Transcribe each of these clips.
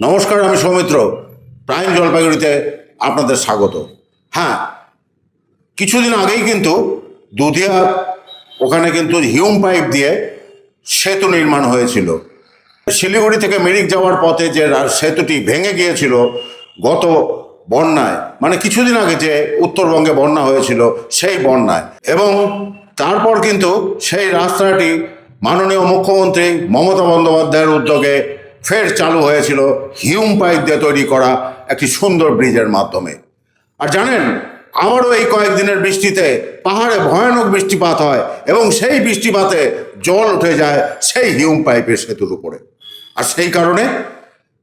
নমস্কার, আমি সৌমিত্র। প্রাইম জলপাইগুড়িতে আপনাদের স্বাগত। হ্যাঁ কিছুদিন আগেই কিন্তু দুধিয়া, ওখানে কিন্তু হিউম পাইপ দিয়ে সেতু নির্মাণ হয়েছিল। শিলিগুড়ি থেকে মিরিক যাওয়ার পথে যে সেতুটি ভেঙে গিয়েছিল গত বন্যায় মানে কিছুদিন আগে যে উত্তরবঙ্গে বন্যা হয়েছিল সেই বন্যায়। এবং তারপর কিন্তু সেই রাস্তাটি মাননীয় মুখ্যমন্ত্রী মমতা বন্দ্যোপাধ্যায়ের উদ্যোগে ফের চালু হয়েছিল হিউম পাইপ দিয়ে তৈরি করা একটি সুন্দর ব্রিজের মাধ্যমে। আর জানেন আবারও এই কয়েকদিনের বৃষ্টিতে পাহাড়ে ভয়ানক বৃষ্টিপাত হয় এবং সেই বৃষ্টিপাতে জল উঠে যায় সেই হিউম পাইপের সেতুর উপরে। আর সেই কারণে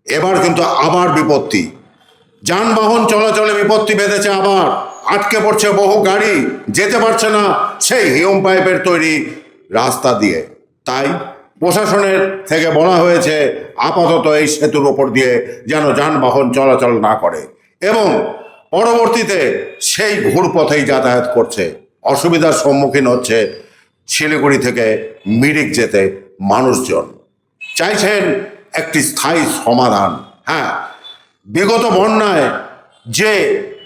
এবার কিন্তু আবার বিপত্তি। যানবাহন চলাচলে বিপত্তি বেঁধেছে আবার। আটকে পড়ছে বহু গাড়ি, যেতে পারছে না সেই হিউম পাইপের তৈরি রাস্তা দিয়ে। তাই প্রশাসনের থেকে বলা হয়েছে, আপাতত এই সেতুর ওপর দিয়ে যেন যানবাহন চলাচল না করে। এবং পরবর্তীতে সেই ঘুরপথেই যাতায়াত করছে। অসুবিধার সম্মুখীন হচ্ছে শিলিগুড়ি থেকে মিরিক যেতে মানুষজন। চাইছেন একটি স্থায়ী সমাধান। হ্যাঁ বিগত বন্যায় যে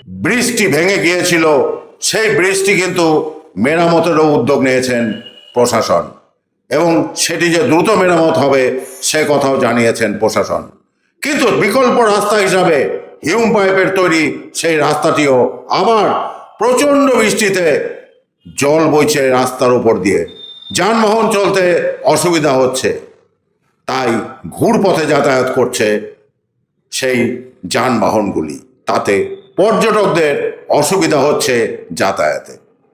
ব্রিজটি ভেঙে গিয়েছিল, সেই ব্রিজটি কিন্তু মেরামতেরও উদ্যোগ নিয়েছেন প্রশাসন। এবং সেটি যে দ্রুত মেরামত হবে, সে কথাও জানিয়েছেন প্রশাসন। কিন্তু বিকল্প রাস্তা হিসাবে হিউম পাইপের তৈরি সেই রাস্তাটিও আবার প্রচণ্ড বৃষ্টিতে জল বইছে রাস্তার উপর দিয়ে। যানবাহন চলতে অসুবিধা হচ্ছে। তাই ঘুরপথে যাতায়াত করছে সেই যানবাহনগুলি। তাতে পর্যটকদের অসুবিধা হচ্ছে যাতায়াতে।